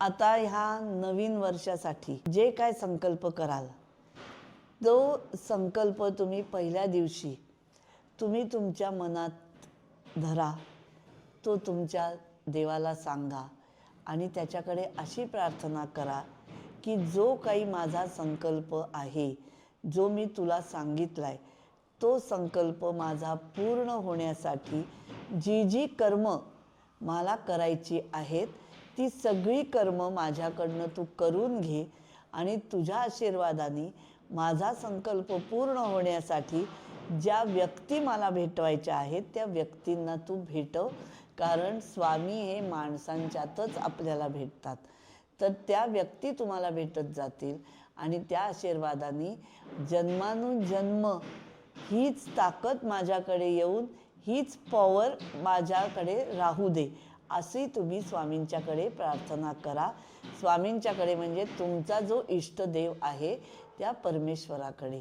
आता ह्या नवीन वर्षासाठी जे काय संकल्प कराल तो संकल्प तुम्ही पहिल्या दिवशी तुम्ही तुमच्या मनात धरा तो तुमच्या देवाला सांगा आणि त्याच्याकडे अशी प्रार्थना करा की जो काही माझा संकल्प आहे जो मी तुला सांगितला आहे तो संकल्प माझा पूर्ण होण्यासाठी जी जी कर्म मला करायची आहेत ती सगळी कर्म माझ्याकडनं तू करून घे आणि तुझ्या आशीर्वादाने माझा संकल्प पूर्ण होण्यासाठी ज्या व्यक्ती मला भेटवायच्या आहेत त्या व्यक्तींना तू भेटव कारण स्वामी हे माणसांच्यातच आपल्याला भेटतात. तर त्या व्यक्ती तुम्हाला भेटत जातील आणि त्या आशीर्वादाने जन्मानुजन्म हीच ताकद माझ्याकडे येऊन हीच पॉवर माझ्याकडे राहू दे. अशी तुम्ही स्वामींच्याकडे प्रार्थना करा. स्वामींच्याकडे म्हणजे तुमचा जो इष्टदेव आहे त्या परमेश्वराकडे.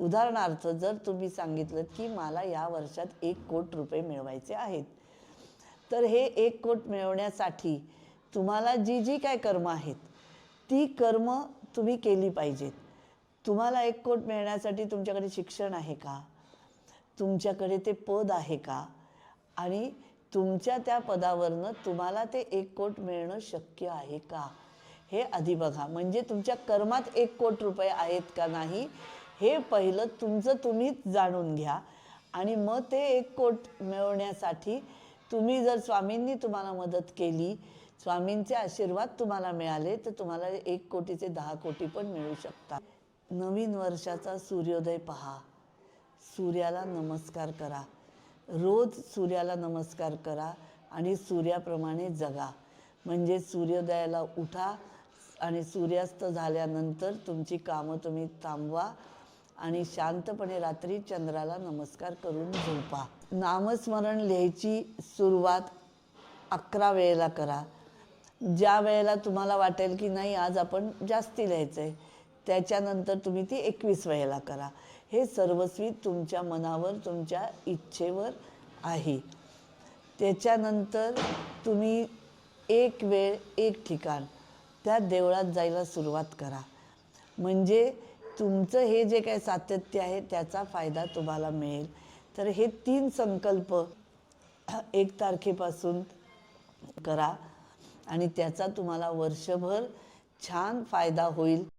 उदाहरणार्थ जर तुम्ही सांगितलं की मला या वर्षात एक कोट रुपये मिळवायचे आहेत. तर हे एक कोट मिळवण्यासाठी तुम्हाला जी जी काय कर्म आहेत ती कर्म तुम्ही केली पाहिजेत. तुम्हाला एक कोट मिळण्यासाठी तुमच्याकडे शिक्षण आहे का? तुमच्याकडे ते पद आहे का? आणि तुमच्या त्या पदावरनं तुम्हाला ते एक कोट मिळणं शक्य आहे का? हे आधी बघा. म्हणजे तुमच्या कर्मात एक कोट रुपये आहेत का नाही हे पहिलं तुमचं तुम्हीच जाणून घ्या. आणि मग ते एक कोट मिळवण्यासाठी तुम्ही जर स्वामींनी तुम्हाला मदत केली स्वामींचे आशीर्वाद तुम्हाला मिळाले तर तुम्हाला एक कोटीचे दहा कोटी पण मिळू शकतात. नवीन वर्षाचा सूर्योदय पहा. सूर्याला नमस्कार करा. रोज सूर्याला नमस्कार करा आणि सूर्याप्रमाणे जगा. म्हणजे सूर्योदयाला उठा आणि सूर्यास्त झाल्यानंतर तुमची कामं तुम्ही थांबवा आणि शांतपणे रात्री चंद्राला नमस्कार करून झोपा. नामस्मरण लिहायची सुरुवात अकरा वेळेला करा. ज्या वेळेला तुम्हाला वाटेल की नाही आज आपण जास्ती लिहायचं आहे त्याच्यानंतर तुम्ही ती एकवीस वेळेला करा. हे सर्वस्वी तुमच्या मनावर तुमच्या इच्छेवर आहे. त्याच्यानंतर तुम्ही एक वेळ एक ठिकाण त्या देवळात जायला सुरुवात करा. म्हणजे तुमचं हे जे काही सातत्य आहे त्याचा फायदा तुम्हाला मिळेल. तर हे तीन संकल्प एक तारखेपासून करा आणि त्याचा तुम्हाला वर्षभर छान फायदा होईल.